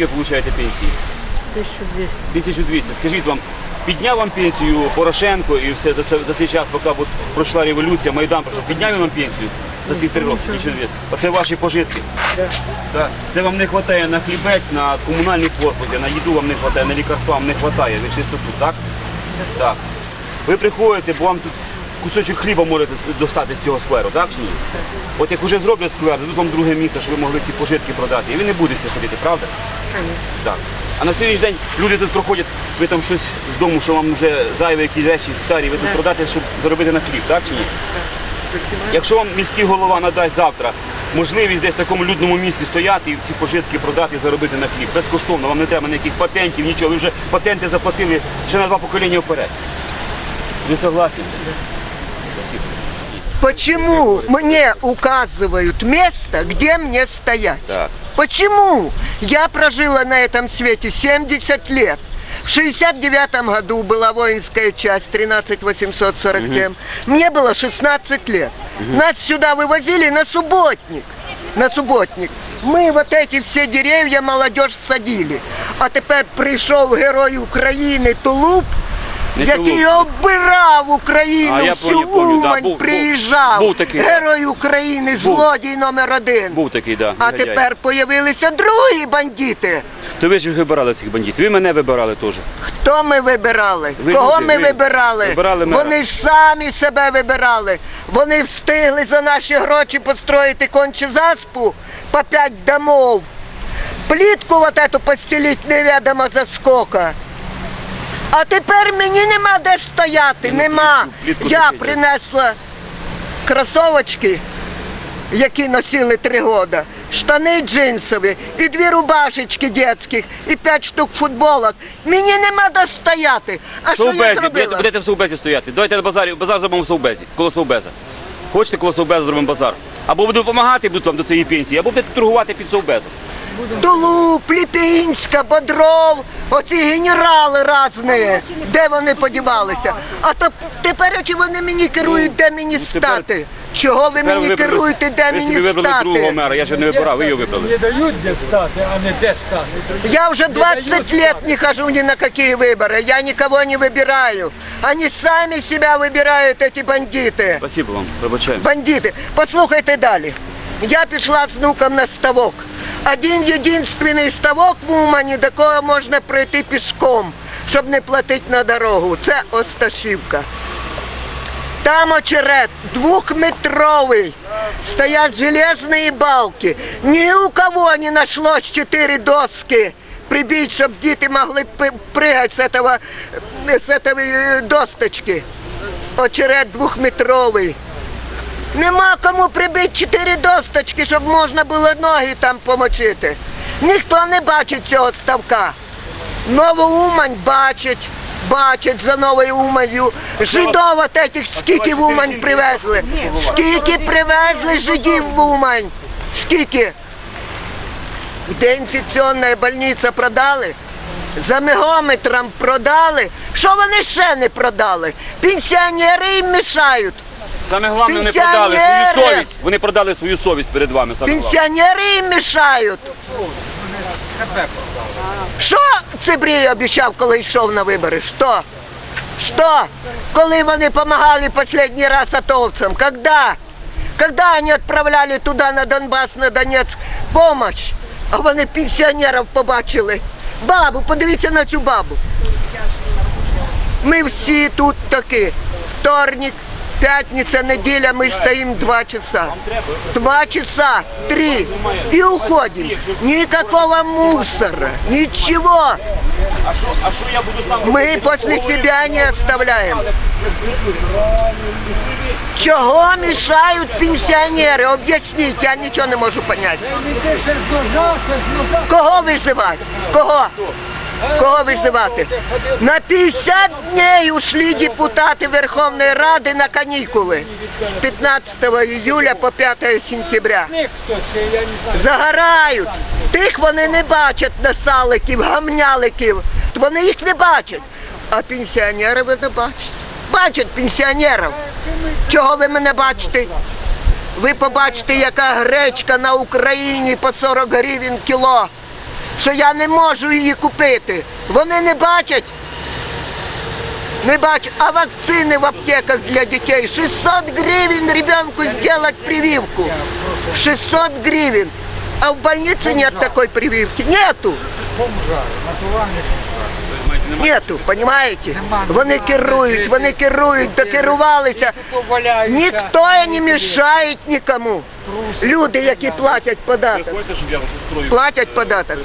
скільки ви получаєте пенсії? 1200. 1200. Скажіть вам, підняв вам пенсію Порошенко і все за, це, за цей час, поки от пройшла революція, Майдан пройшов, підняв він вам пенсію за ці три роки? 1200. Оце ваші пожитки. Так. Це вам не вистачає на хлібець, на комунальні послуги, на їду вам не вистачає, на лікарства вам не вистачає, ви чисто тут, так? Так. Ви приходите, бо вам тут кусочок хліба можете достати з цього скверу, так чи ні? От як вже зроблять сквер, дадуть вам друге місце, щоб ви могли ці пожитки продати. І ви не будете ходити, правда? Так. А на сьогоднішній день люди тут проходять, ви там щось з дому, що вам вже зайві якісь речі старі, ви тут продати, щоб заробити на хліб, так чи ні? Якщо вам міський голова надасть завтра можливість десь в такому людному місці стояти і ці пожитки продати і заробити на хліб, безкоштовно, вам не треба ніяких патентів, нічого, ви вже патенти заплатили ще на два покоління вперед. Ви согласні? Спасибо. Почему мне указывают место, где мне стоять? Так. Почему? Я прожила на этом свете 70 лет. В 69 году была воинская часть 13847. Мне было 16 лет. Нас сюда вывозили на субботник. На субботник. Ми вот эти всі дерев'я молодежь садили. А тепер прийшов герой України Тулуб, Не який обирав Україну, А, всю помню, да, Умань був- був- приїжджав. був такий. Герой України, злодій номер один. Був такий, да. А негодяй. тепер появилися другі бандити. То ви ж вибирали цих бандитів. Ви мене вибирали теж. Хто ми вибирали? Ви Кого люди, ми ви вибирали? вибирали. Вони самі себе вибирали. Вони встигли за наші гроші построїти конче заспу по п'ять домов. Плітку вот эту постелить невідомо за скока. А тепер мені нема де стояти, нема. Я принесла кросовочки, які носили три роки, штани джинсові, і дві рубашечки дитячих, і п'ять штук футболок. Мені нема де стояти. А що я зробила? будете, будете в Совбезі стояти. Давайте на базарі, базар зробимо в Совбезі, коло Совбеза. Хочете коло Совбеза зробимо базар? Або буду допомагати будуть вам до цієї пенсії, або будете торгувати під Совбезом. Тулуп, Ліпінська, Бодров, оці генерали різні, де вони подівалися. А то тепер чи вони мені керують, де мені ну, стати? Чого ви Тепер мені ви вибрали- керуєте, де ви мені собі вибрали другого стати? мера, я ще не вибирав, ви його Не вибрали. дають де стати, а не де стати. Я уже 20 дают лет не хожу ни на какие выборы. Я никого не выбираю. Они сами себя выбирают, эти бандиты. Спасибо вам, вибачаємо. Бандити. Послухайте далі. Я пішла з внуком на ставок. Один єдинственний ставок в Умані, до кого можна пройти пішком, щоб не платити на дорогу. Це Осташівка. Там очерет двухметровый. Стоят железные балки. Ни у кого не нашлось четыре доски прибить, чтобы дети могли пы- прыгать с этого, с этой э, досточки. Очерет двухметровий. Нема кому прибити чотири досточки, щоб можна було ноги там помочити. Ніхто не бачить цього ставка. Нову Умань бачить, бачить за новою Уманью. Жидов от этих скільки в Умань привезли. Скільки привезли жидів в Умань? Скільки? Де інфекційна больниця продали? За мегометром продали. Що вони ще не продали? Пенсіонери їм мішають. Саме головне, вони продали свою совість. Вони продали свою совість перед вами. Саме головне. Пенсіонери їм мішають. Що Цибрій обіцяв, коли йшов на вибори? Що? Що? Коли вони допомагали останній раз атовцям? Когда? Когда вони відправляли туди на Донбас, на Донецьк помощь? А вони пенсіонерів побачили. Бабу, подивіться на цю бабу. Ми всі тут такі. Вторник, пятница, неделя, мы стоим два часа. Два часа, три. И уходим. Никакого мусора, ничего. А що, а що я буду сам Мы робити? после себя не оставляем. Чого мешают пенсионеры? Объяснить, я ничего не можу понять. Кого визивати? Кого? Кого визивати? На 50 днів ушли депутати Верховної Ради на канікули з 15 июля по 5 сентября. Загорають. Тих вони не бачать насаликів, гамняликів. Вони їх не бачать. А пенсіонери ви не бачите. Бачать пенсіонерів. Чого ви мене бачите? Ви побачите, яка гречка на Україні по 40 гривень кіло. Що я не можу її купити. Вони не бачать. Не бачу. А вакцини в аптеках для дітей 600 гривень ребенку сделать прививку. 600 гривен. А в больнице нет такой прививки. Нету. Нету, понимаете? Вони керують, вони керують, докерувалися. Ніхто не мішає нікому. Люди, які платять податок, платять податок.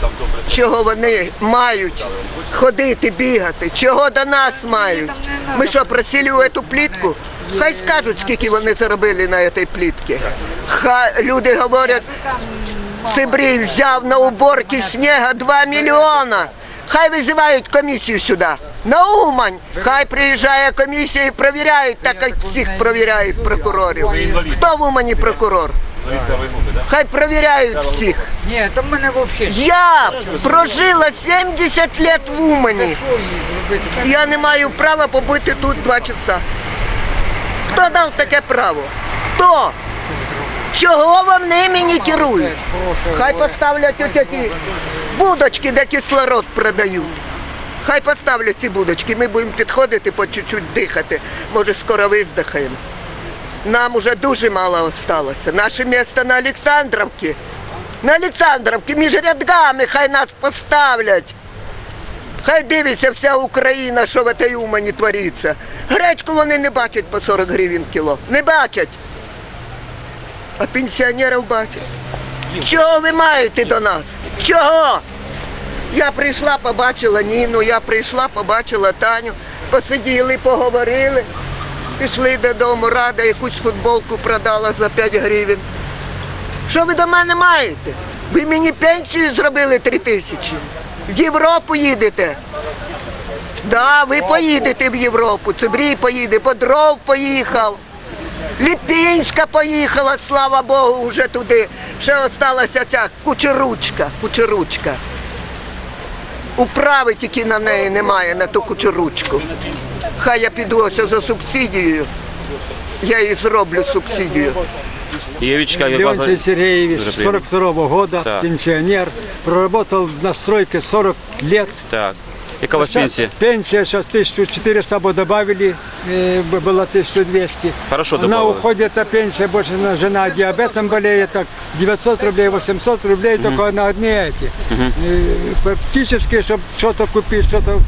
там добре? Чого вони мають ходити, бігати? Чого до нас мають? Ми що, просили у цю плітку? Хай скажуть, скільки вони заробили на цій плітці. Хай люди говорять, Сибрій взяв на уборки снега 2 мільйона. Хай визивають комісію сюди. На Умань. Хай приїжджає комісія і перевіряють, так як всіх перевіряють прокурорів. Хто в Умані прокурор? Хай перевіряють всіх. Ні, там мене взагалі. Я прожила 70 лет в Умані. Я не маю права побути тут два часа. Хто дав таке право? Хто? Чого вам ними не керують? Хай поставлять ці будочки, де кислород продають. Хай поставлять ці будочки, ми будемо підходити по чуть-чуть дихати. Може, скоро виздихаємо. Нам уже дуже мало осталося. Наше місто на Олександровці. На Олександровці між рядками хай нас поставлять. Хай дивиться вся Україна, що в цій Умані твориться. Гречку вони не бачать по 40 гривень кіло. Не бачать. А пенсіонерів бачать. Чого ви маєте до нас? Чого? Я прийшла, побачила Ніну, я прийшла, побачила Таню, посиділи, поговорили, пішли додому, рада якусь футболку продала за 5 гривень. Що ви до мене маєте? Ви мені пенсію зробили 3 тисячі. В Європу їдете. Да, ви поїдете в Європу. Цибрій поїде, Бодров поїхав. Ліпінська поїхала, слава Богу, вже туди. Ще осталася ця кучеручка. Кучеручка. Управи тільки на неї немає, на ту кучеручку. Хай я піду ось за субсидією. Я їй зроблю субсидію. Євічка, я. Леонтий Сергеевич, Дуже приємно. 42 года, Так. пенсионер, проработал на стройке 40 лет. Так. Яка у вас Сейчас пенсія? Пенсия сейчас 1400 бы добавили, э, б- было 1200. Хорошо Она добавили. уходит, а пенсия больше, на- жена диабетом болеет, так 900 рублей, 800 рублей только на одни эти. Э, Практически, чтобы что-то купить, что-то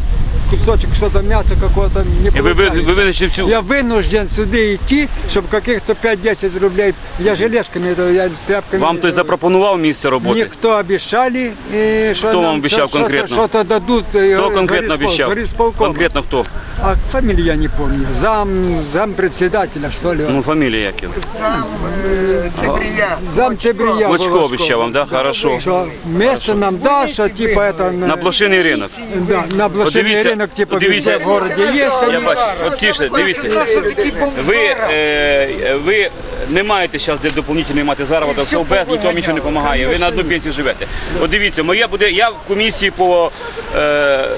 кусочек, что-то мяса какого-то не І ви, ви, получается. ви винайшли всю... Я вынужден сюда идти, чтобы каких-то 5-10 рублей, я железками, это я тряпками. Вам хтось запропонував місце роботи? Никто обещали, э, что Кто нам вам обещал что-то- конкретно? Что-то дадут. э, Хто конкретно гориспол- обіцяв? горисполком. Конкретно хто? А фамилию я не помню. Зам, зам председателя, что ли? Ну, фамілія як його? Сам е, Цибрія. зам Цебрия. Лучко обіцяв вам, да? Хорошо. Что место нам да, что типа это... На блошиний ринок. Да, на блошиный Подивіться, рынок типу подивіться. везде в городі є. Я бачу, от Кіше, дивіться. Ви, е, ви не маєте зараз де доповнительно мати заробіток, все без ніхто вам нічого не допомагає. Ви на одну пенсію живете. От дивіться, моя буде, я в комісії по е,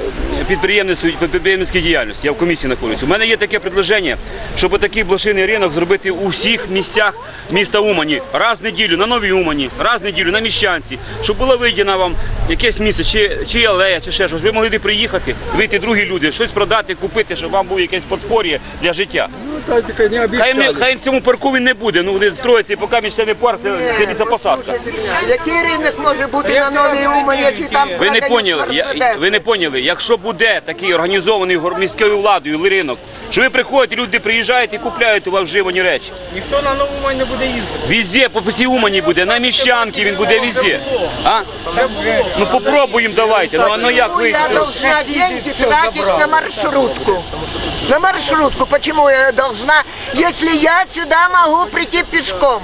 підприємництву підприємницькій діяльності. Я в комісії знаходжусь. У мене є таке предложення, щоб такий блошиний ринок зробити у всіх місцях міста Умані. Раз в неділю на Новій Умані, раз в неділю на Міщанці, щоб було виділено вам якесь місце, чи, чи алея, чи ще щось. Ви могли приїхати, вийти другі люди, щось продати, купити, щоб вам було якесь подспор'я для життя. Ну, так не Хай, не, хай цьому парку він не буде. Ну вони строяться, і поки міщаний парк, це, це лісопосадка. Який ринок може бути на новій Умані, якщо там Ви не продають поняли, я, Мерседеси? ви не поняли, якщо буде такий організований гор- міською владою ринок, що ви приходите, люди приїжджають і купляють у вас вживані речі. Ніхто на нову Умань не буде їздити. Везде, по всій Умані буде, на міщанки він буде везде. А? Ну попробуємо давайте. Ну, а ну як ви? Я должна деньги тратить на маршрутку. На маршрутку. Почему я должна, если я сюда могу прийти пешком?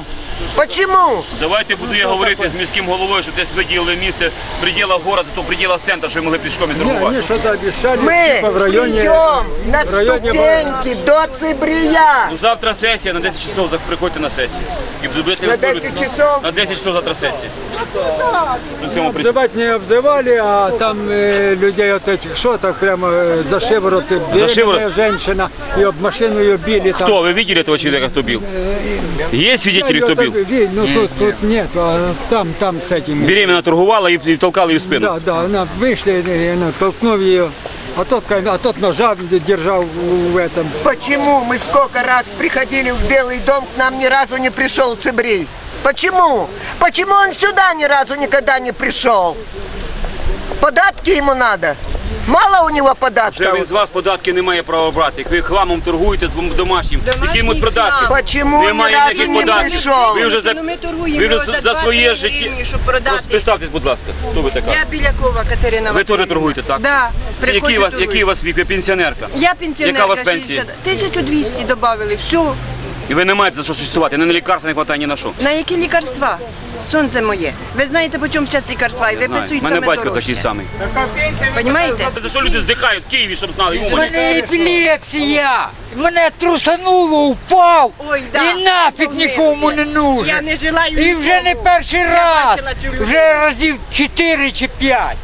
Почему? Давайте буду я говорити з міським головою, щоб десь виділили місце в пределах города, то в пределах центру, щоб ми могли пішком і торгувати. они что-то обещали, Мы типа в районе... придем на в районе ступеньки до Цибрия. Ну завтра сесія, на 10 часов приходьте на сесію І будете На робити- 10 часов? На 10 часов завтра сесія. На цьому при- Обзывать не обзывали, а там э, людей вот этих, что так прямо э, за шиворот, и беременная шиворот? женщина, и об машину ее били. Там. Кто? Вы видели этого человека, кто бил? Есть свидетели, Я кто её так бил? ви- Ну тут, тут нет, а там, там с этим. Беременна торгувала и, и толкали ее в спину. Да, да, она вышли, и она, толкнув ее, А тот, а тот ножа держал в этом. Почему мы сколько раз приходили в Белый дом, к нам ни разу не пришел Цибрей? Почему? Почему он сюда ни разу никогда не пришел? Податки ему надо. Мало у него Вже податков. він з вас податки не має права брати. Як ви хламом торгуєте з домашнім, які йому податки? Почему Немає разу ніяких не податків. пришел? Ви вже за, Ну, ми торгуємо ви вже за, за своє 20 життя. гривень, щоб продати. Представтесь, будь ласка, хто ви така? Я Білякова Катерина Ви Васильівна. теж торгуєте, так? Да, Це який у вас, торгую. який у вас вік? Ви пенсіонерка? Я пенсіонерка. Яка у вас пенсія? 60. 1200 додали. Все. І ви не маєте за що существувати, не на лікарства не вистачає ні на що. На які лікарства? Сонце моє. Ви знаєте, по чому зараз лікарства? І Не знаю. виписують Мене батько дорожче. такий самий. Понімаєте? За що люди здихають в Києві, щоб знали? У мене епілепсія. Мене трусануло, впав. Ой, да. І нафіг нікому не нужен. Я не желаю І вже не нікому. перший Я раз. бачила цю людину. Вже разів 4 чи 5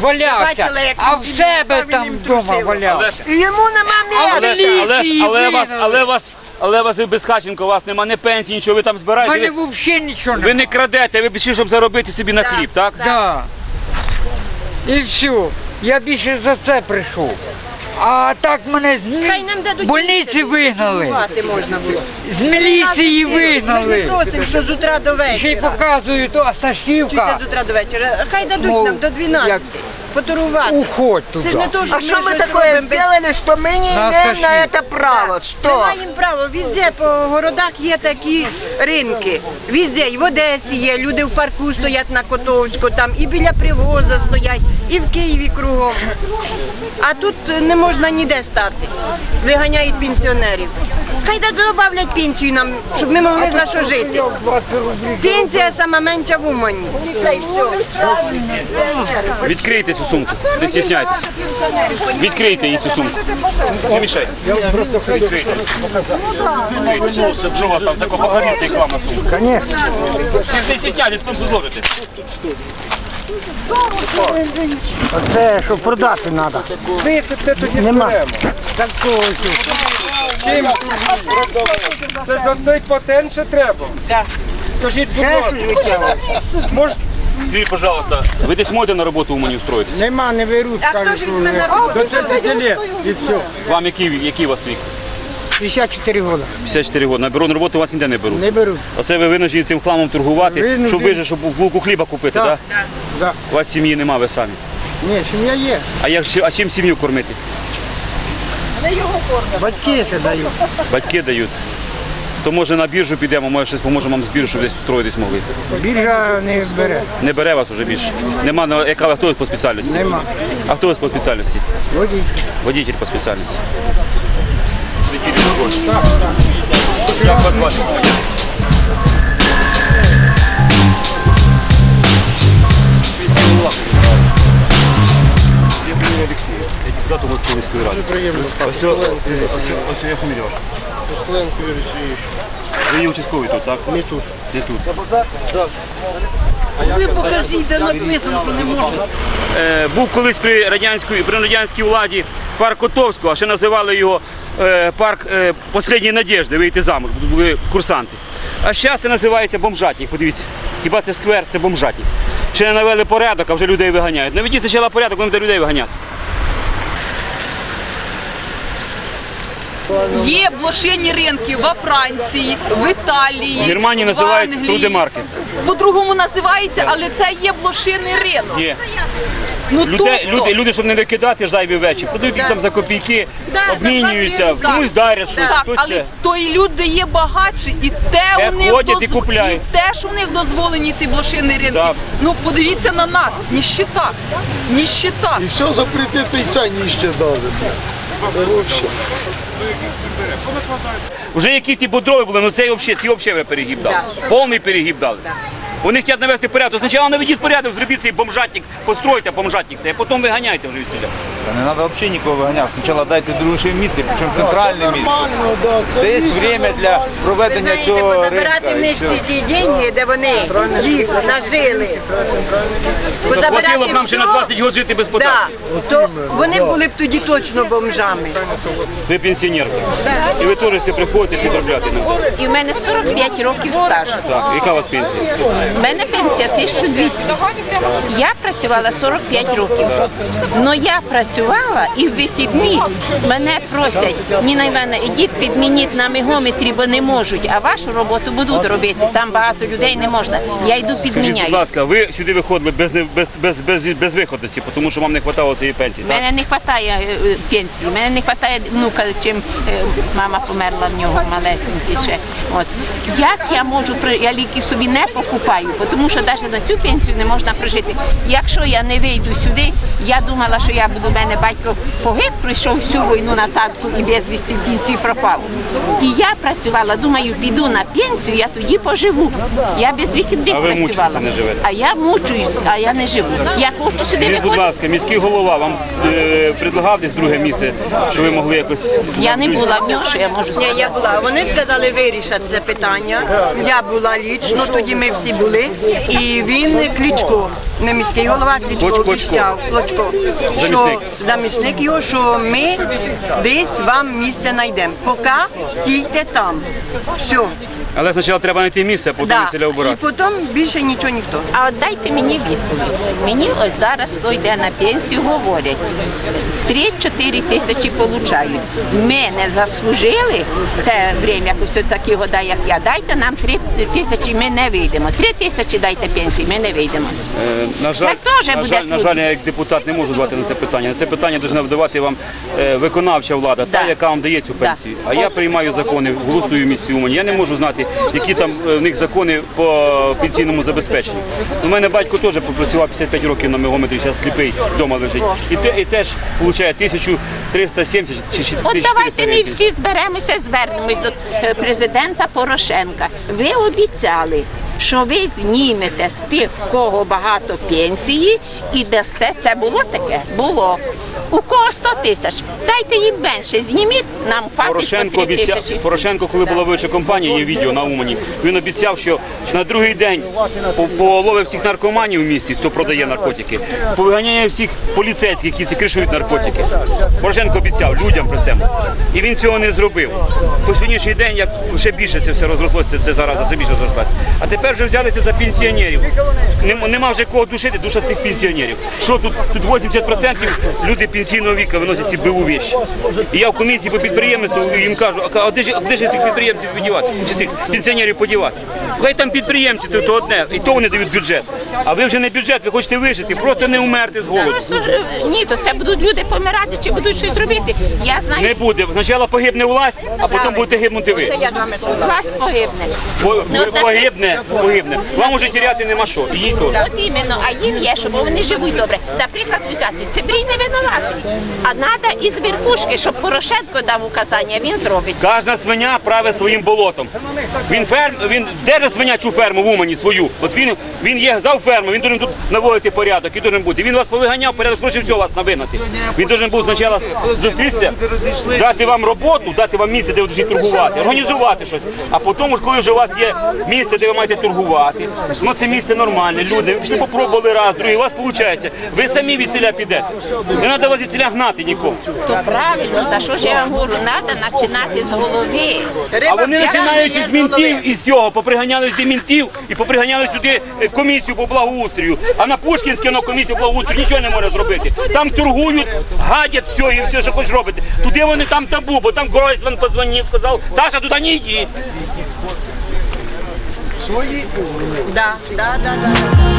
валявся. бачила, як А в себе там їм вдома трусив. Але валявся. И ему нема места. але ж, але ж, але вас, але вас, але вас ви безхаченко, у вас нема ні пенсії, нічого, ви там У збираєте. мене Ви, взагалі нічого ви немає. не крадете, ви пішли, щоб заробити собі на хліб, так? Да. І все. Я більше за це прийшов. А так мене з Хай нам дадуть больниці вигнали. можна було. З міліції Ми ж не вигнали. просимо, що з утра до Ще й вечора. показують, а Чуйте Сашівка. з утра до вечора. Хай дадуть Мов, нам до 12. як- Поторгувати. Уходь Це ж туди. не то, що А что мы щось такое робимо без- сделали, что мы не Нас имеем на тошнит. это право? Что? Немає їм права. Везде по городах є такі ринки. Везде. І в Одесі є, люди в парку стоять на Котовську, там і біля привоза стоять, і в Києві кругом. А тут е, не можна ніде стати. Виганяють пенсіонерів. Хай да додають пенсію нам, щоб ми могли за що жити. Пенсія сама менша в Умані. Відкрийте цю сумку, не стісняйтесь. Відкрийте їй цю сумку. Не мішайте. Відкрийте. Що у вас там таке багаріться, як вам на сумку? Не стісняйтесь, просто зложите. Це що продати треба. Висипте тоді Нема. Так Це за цей патент ще треба. Так. Скажіть, будь ласка. Може, Скажіть, пожалуйста, ви десь можете на роботу в Умані устроїтись? Нема, не беруть. А хто ж візьме на До роботу? 30 лет і все. Вам який, який у вас вік? 54 роки. 54 роки. На бюро на роботу вас ніде не беруть. Не беруть. Оце ви винужені цим хламом торгувати, Винуждені. щоб ви же, щоб булку хліба купити, так? Так. Да. У вас сім'ї нема, ви самі. Ні, сім'я є. А як а чим сім'ю кормити? Батьки ще дають. Батьки дають. То може на біржу підемо, може щось поможемо вам з біржу, щоб десь встроїтись могли. Біржа не бере. Не бере вас вже більше. Нема, ну, яка хто по спеціальності? Нема. А хто ви по спеціальності? Водій. Водитель по спеціальності. Як вас звати? Я депутат обласної міської ради. Ось, ось, ось, ось я ваша. Пустленко Юрій Сергійович. Ви є участковий тут, так? Не тут. Не тут. Ви покажіть, де написано, що не можна. Е, був колись при радянській, при радянській владі парк Котовського, а ще називали його е, парк е, Последньої надіжди, вийти замок, тут були курсанти. А зараз це називається бомжатник. Подивіться, хіба це сквер, це бомжатник. Ще не навели порядок, а вже людей виганяють. Наведіть спочатку порядок, будемо людей виганяти. Є блошині ринки во Франції, в Італії, В Германії в називається По-другому називається, але це є блошиний ринок. Є. Ну, Люди, тобто, люди, люди, щоб не викидати зайві вечі, продають їх там за копійки, Да, обмінюються, комусь дарять щось, Так, хтось але це. той люди є багатші, і те Е, у них ходять і дозв- купляють. і те, що у них дозволені ці блошині ринки. Да. Ну подивіться на нас, ніщита, ніщита. І все запретити і це ніще дали. Це. Вже які ті бодрові були, ну цей взагалі, перегиб дали. Повний перегіб дали. Вони хочуть навести порядок. Спочатку наведіть порядок, зробіть цей бомжатник, постройте бомжатник, цей, а потім виганяйте вже весілля. Не треба взагалі нікого виганяти. Спочатку дайте друге місце, причому центральне місце. Нормально, да, це Це є місце время для Ви проведення знаєте, цього позабирати в і них все. всі ті деньги, де вони їх нажили. Хватило б нам ще на 20 років жити без Да, податків. то вони були б тоді точно бомжами. Ви пенсіонерка. І ви теж сте приходите підробляти. І в мене 45 років стажу. Так, яка у вас пенсія? У мене пенсія 1200. Я працювала 45 років. Но я працювала і в вихідні мене просять, Ніна Івана, ідіть підмініть на мегометрі, бо не можуть, а вашу роботу будуть робити. Там багато людей не можна. Я йду підміняю. будь ласка, ви сюди виходили без, без, без, без, без виходності, тому що вам не вистачало цієї пенсії, так? Мене не вистачає е, пенсії, мене не вистачає внука, чим е, мама померла в нього малесенький ще. От як я можу я ліки собі не покупаю, тому що навіть на цю пенсію не можна прожити. Якщо я не вийду сюди, я думала, що я буду в мене батько погиб, прийшов всю війну на танку і без вісім пенсії пропав. І я працювала, думаю, піду на пенсію, я тоді поживу. Я без вихідних працювала. не живете? А я мучуюсь, а я не живу. Я хочу сюди Скажіть, будь ласка, міський голова вам е, предлагав десь друге місце, що ви могли якось. Я не була в нього, що я можу Ні, я була. Вони сказали вирішать це питання. Я була лічно, тоді ми всі були. І він Кличко, не міський голова, Кличко Клочко. обіцяв, Клочко, що Замісник. замісник його, що ми десь вам місце знайдемо. Поки стійте там. Все. Але спочатку треба знайти місце, а потім Да. селя І обирати. потім більше нічого ніхто. А от дайте мені відповідь. Мені ось зараз хто йде на пенсію, говорять. 3-4 тисячі получають. Ми не заслужили те время, ось такі года, як я. Дайте нам 3 тисячі, ми не вийдемо. 3 тисячі дайте пенсії, ми не вийдемо. Е, На жаль, теж на, буде жаль, на жаль, я як депутат не можу давати на це питання. На це питання повинна вдавати вам е, виконавча влада, та, яка вам дає цю Да. пенсію. А я приймаю закони, голосую в місті Умані. Я не можу знати, які там е, в них закони по пенсійному забезпеченню. У мене батько теж попрацював 55 років на мегометрі, зараз сліпий, вдома лежить. І, те, і теж отримує 1370 чи чи От давайте ми всі зберемося, звернемось до е, президента Порошенка. Ви обіцяли, що ви знімете з тих, в кого багато пенсії, і дасте. Це було таке? Було. У кого 100 тисяч, дайте їм менше, зніміть нам Порошенко 3 обіцяв, тисячі. Порошенко, коли була виборча компанія, є відео на Умані, він обіцяв, що на другий день по- половив всіх наркоманів в місті, хто продає наркотики, повиганяє всіх поліцейських, які ці кришують наркотики. Порошенко обіцяв людям про це. І він цього не зробив. По сьогоднішній день, як ще більше це все розрослося, це зараз все більше зрослося. А тепер вже взялися за пенсіонерів. Нема, нема вже кого душити, душа цих пенсіонерів. Що тут? Тут 80% люди пенсійного віку виносять ці БУ вещі. І я в комісії по підприємству їм кажу, а де ж, де ж цих підприємців подівати? Чи цих пенсіонерів подівати? Хай там підприємці, то, то одне, і то вони дають бюджет. А ви вже не бюджет, ви хочете вижити, просто не умерти з голоду. Просто ж, ні, то це будуть люди помирати чи будуть щось робити. Я знаю, Не що буде. Спочатку погибне власть, а потім будете гибнути ви. Це я з вами согласна. власть погибне. По- Ну, так- Погибне, погибне. Вам уже тіряти нема що. І їй теж. От іменно, а їм є, щоб вони живуть добре. Наприклад, взяти Цибрій не винуватий. А треба із верхушки, щоб Порошенко дав указання, він зробить. Кожна свиня праве своїм болотом. Він ферм, він держить свинячу ферму в Умані свою. От він, він є зав ферму, він должен тут наводити порядок і должен бути. Він вас повиганяв, порядок проще всього вас навинати. Він должен був спочатку зустрітися, дати вам роботу, дати вам місце, де ви будете торгувати, організувати щось. А потім, коли вже у вас є місце, де ви маєте торгувати, ну це місце нормальне, люди, ви попробували раз, другий, у вас виходить. Ви самі від селя підете. Не треба вас від гнати нікого. То правильно, за що ж я вам говорю, треба починати з голови. А вони починають із мінтів із цього, поприганяли з мінтів і поприганяли сюди е, комісію по благоустрою. А на Пушкінське на комісію по благоустрою нічого не може зробити. Там торгують, гадять все і все, що хочеш робити. Туди вони там табу, бо там Гройсман позвонив, сказав, Саша, туди не йди. свої Да, да, да, да.